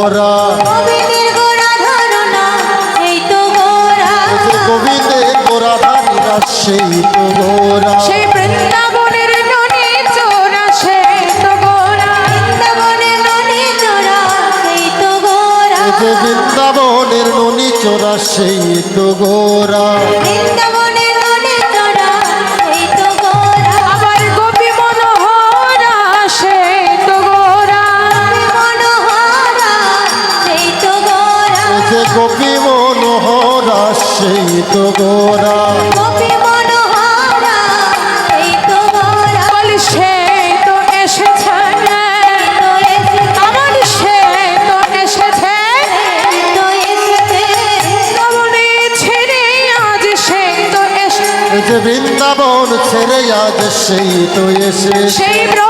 গোরা। গোবিন্দের গোড়া ধরো না এই তো গোরা। যে গোবিন্দের গোরা ধারীরা সেই তো গোরা। সেই বৃন্দাবনের ননি চোরা সে তো গোরা। বৃন্দাবনের নদী চোরা এই তো গোরা। বৃন্দাবনের ননি চোরা সেই তো গোরা। তো এসে যে বৃন্দাবন ছেড়ে আজ সেই তো এসে সেই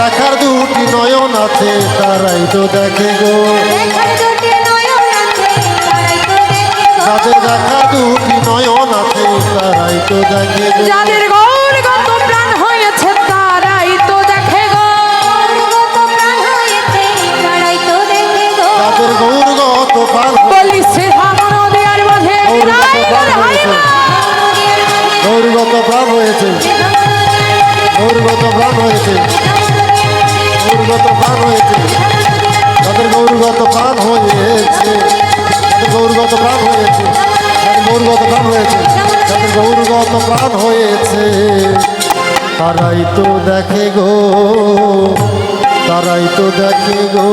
দেখার দুটি নয়ন আছে তারাই তো দেখে গো। যাদের দেখার দুটি নয়ন আছে তারাই তো দেখে গো। গৌরগত প্রাণ গৌরগত প্রাণ হয়েছে। গৌরগত প্রাণ হয়েছে। গৌরগত প্রাণ হয়েছে। তাদের গৌরগত প্রাণ হয়েছে তাদের গৌরগত প্রাণ হয়েছে তাদের গৌরগত প্রাণ হয়েছে তাদের গৌরগত প্রাণ হয়েছে, তারাই তো দেখে গো, তারাই তো দেখে গো।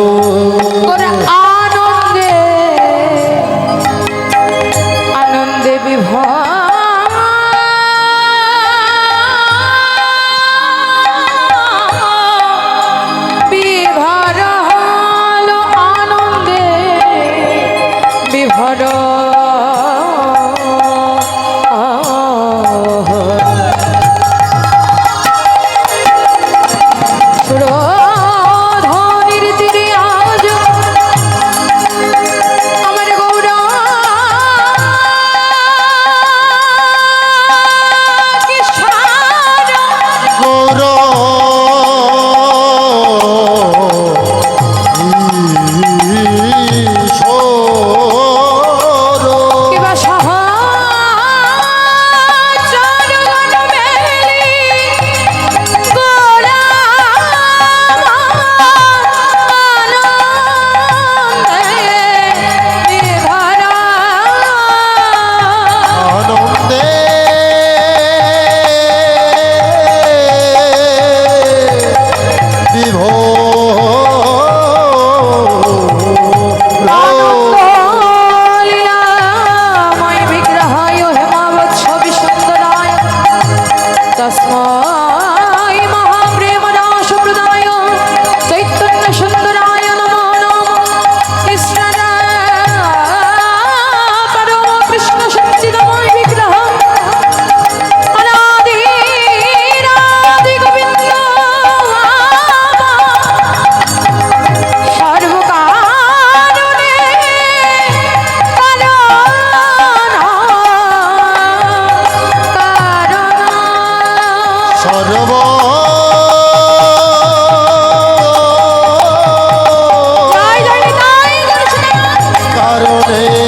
কারণে